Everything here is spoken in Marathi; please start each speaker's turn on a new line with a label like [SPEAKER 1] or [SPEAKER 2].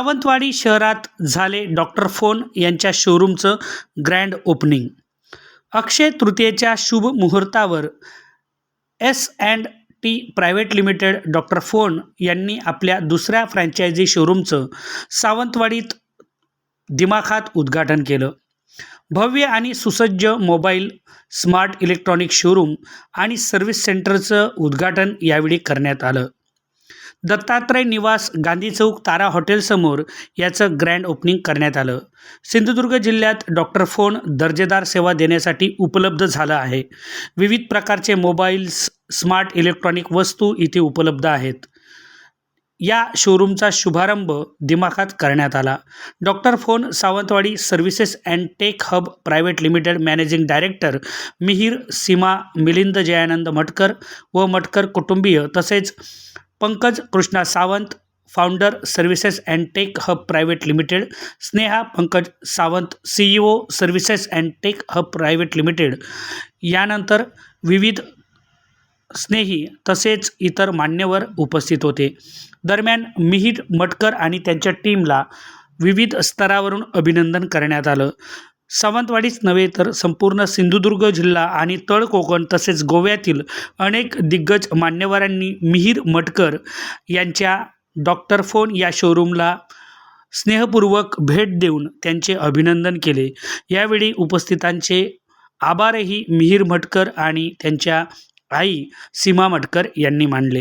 [SPEAKER 1] सावंतवाडी शहरात झाले डॉक्टर फोन यांच्या शोरूमचं ग्रँड ओपनिंग अक्षय तृतीयेच्या शुभ मुहूर्तावर S and T private limited doctor phone यांनी आपल्या दुसऱ्या फ्रँचायझी शोरूमचं सावंतवाडीत दिमाखात उद्घाटन केलं. भव्य आणि सुसज्ज मोबाईल स्मार्ट इलेक्ट्रॉनिक शोरूम आणि सर्व्हिस सेंटरचं उद्घाटन यावेळी करण्यात आलं. दत्तात्रय निवास गांधी चौक तारा हॉटेलसमोर याचं ग्रँड ओपनिंग करण्यात आलं. सिंधुदुर्ग जिल्ह्यात डॉक्टर फोन दर्जेदार सेवा देण्यासाठी उपलब्ध झालं आहे. विविध प्रकारचे मोबाईल्स स्मार्ट इलेक्ट्रॉनिक वस्तू इथे उपलब्ध आहेत. या शोरूमचा शुभारंभ दिमाखात करण्यात आला. Doctor phone Sawantwadi services and tech hub private limited managing director Mihir Seema Milind Jayanand Matkar व मटकर कुटुंबीय तसेच Pankaj Krishna Sawant founder services and tech hub private limited Sneha Pankaj Sawant C E O services and tech hub private limited यानंतर विविध स्नेही तसेच इतर मान्यवर उपस्थित होते. दरम्यान मिहीर मटकर आणि त्यांच्या टीमला विविध स्तरावरून अभिनंदन करण्यात आलं. सावंतवाडीच नव्हे तर संपूर्ण सिंधुदुर्ग जिल्हा आणि तळ कोकण तसेच गोव्यातील अनेक दिग्गज मान्यवरांनी मिहीर मटकर यांच्या डॉक्टर फोन या शोरूमला स्नेहपूर्वक भेट देऊन त्यांचे अभिनंदन केले. यावेळी उपस्थितांचे आभारही मिहीर मटकर आणि त्यांच्या आई सीमा मटकर यांनी मानले.